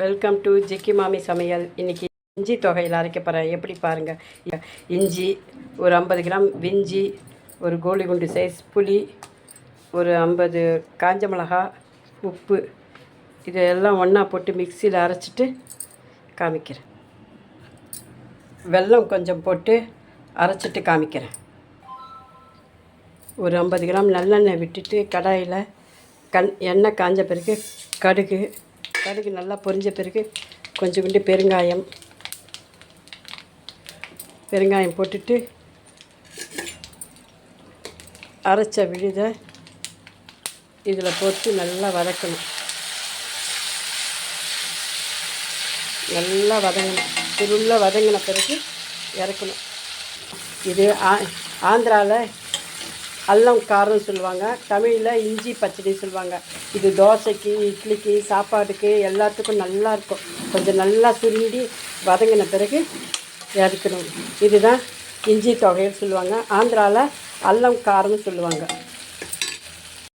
Welcome to Jikki மாமி சமையல். இன்றைக்கி இஞ்சி தொகையில் அரைக்க போகிறேன் எப்படி பாருங்கள் இஞ்சி ஒரு ஐம்பது கிராம் விஞ்சி ஒரு கோலி குண்டு சைஸ் புளி ஒரு ஐம்பது காஞ்ச மிளகா உப்பு இதெல்லாம் ஒன்றா போட்டு மிக்சியில் அரைச்சிட்டு காமிக்கிறேன். வெல்லம் கொஞ்சம் போட்டு அரைச்சிட்டு காமிக்கிறேன். ஒரு ஐம்பது கிராம் நல்லெண்ணெய் விட்டுட்டு கடாயில் கண் எண்ணெய் காஞ்ச பிறகு கடுகு கடுகு நல்லா பொரிஞ்ச பிறகு கொஞ்சம் கொஞ்சம் பெருங்காயம் பெருங்காயம் போட்டுட்டு அரைச்ச விழுதை இதில் போட்டு நல்லா வதக்கணும். நல்லா வதங்கணும். சுருள்ள வதங்கின பிறகு இறக்கணும். இது ஆ ஆந்திராவில் அல்லம் காரம் சொல்லுவாங்க. தமிழில் இஞ்சி பச்சடி சொல்லுவாங்க. இது தோசைக்கு இட்லிக்கு சாப்பாடுக்கு எல்லாத்துக்கும் நல்லா இருக்கும். கொஞ்சம் நல்லா சுருண்டி வதங்கின பிறகு இறக்கணும் இதுதான் இஞ்சி தொகைன்னு சொல்லுவாங்க. ஆந்திராவில் அல்லம் காரம்னு சொல்லுவாங்க.